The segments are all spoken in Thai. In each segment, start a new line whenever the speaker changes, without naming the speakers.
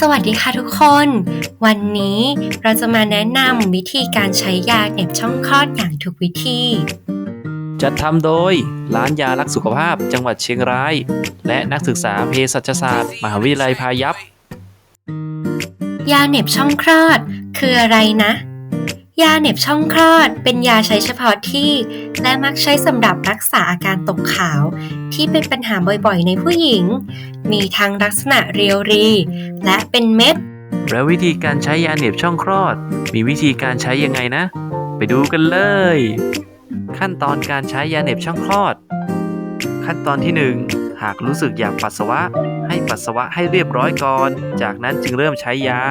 สวัสดีค่ะทุกคน วันนี้เราจะมาแนะนำวิธีการใช้ยาเหน็บช่องคลอดอย่างถูกวิธี
จัดทำโดยร้านยารักสุขภาพจังหวัดเชียงราย และนักศึกษาเภสัชศาสตร์ มหาวิทยาลัยพายัพ
ยาเหน็บช่องคลอดคืออะไรนะ ยาเหน็บช่องคลอดเป็นยาใช้เฉพาะที่ และมักใช้สำหรับรักษาอาการตกขาว ที่เป็นปัญหาบ่อยๆ ในผู้หญิง มีทั้งลักษณะเรียวรี และเป็นเม็ด
แล้ววิธีการใช้ยาเหน็บช่องคลอด มีวิธีการใช้ยังไงนะ ไปดูกันเลย ขั้นตอนการใช้ยาเหน็บช่องคลอด ขั้นตอนที่ 1 หากรู้สึกอยากปัสสาวะ ให้ปัสสาวะให้เรียบร้อยก่อน จากนั้นจึงเริ่มใช้ยา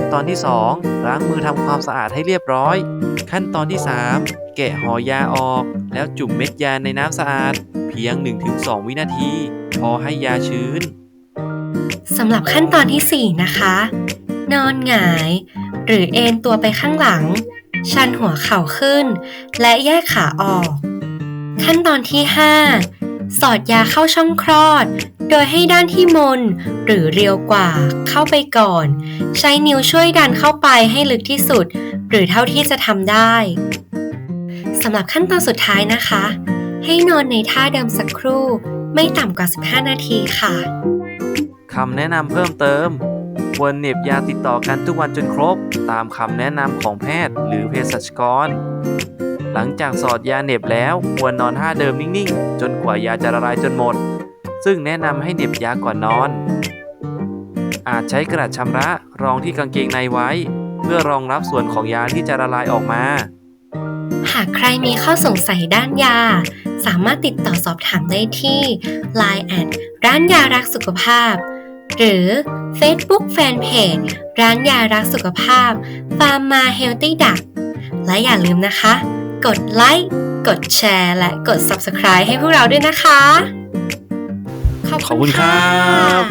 ขั้นตอนที่ 2 ล้างมือทำความสะอาดให้เรียบร้อย ขั้นตอนที่ 3 แกะห่อยาออก แล้วจุ่มเม็ดยาในน้ำสะอาด เพียง 1-2 วินาที พอให้ยาชื้น
สำหรับขั้นตอนที่ 4 นะคะ นอนหงาย หรือเอนตัวไปข้างหลัง ชันหัวเข่าขึ้น และแยกขาออก ขั้นตอนที่ 5 สอดยาเข้าช่องคลอด โดยให้ด้านที่มน หรือเรียวกว่าเข้าไปก่อน ใช้นิ้วช่วยดันเข้าไปให้ลึกที่สุด หรือเท่าที่จะทำได้สำหรับขั้นตอนสุดท้ายนะคะ ให้นอนในท่าเดิมสักครู่ ไม่ต่ำกว่า 15 นาทีค่ะ
คำแนะนำเพิ่มเติมควรเหน็บยาติดต่อกันทุกวันจนครบ ตามคำแนะนำของแพทย์หรือเภสัชกร หลังจากสอดยาเหน็บแล้วควรนอนท่าเดิมนิ่งๆ จนกว่ายาจะละลายจนหมด ซึ่งแนะนำให้เหน็บยาก่อนนอน อาจใช้กระดาษชำระรองที่กางเกงในไว้ เพื่อรองรับส่วนของยาที่จะละลายออกมา
หากใครมีข้อสงสัยด้านยา สามารถติดต่อสอบถามได้ที่ Line แอดร้านยารักสุขภาพ หรือ Facebook Fanpage ร้านยารักสุขภาพ Pharma Healthy Duck และอย่าลืมนะคะ กดไลค์ กดแชร์ และกด Subscribe ให้พวกเราด้วยนะคะ ขอบ
คุ
ณ
ครับ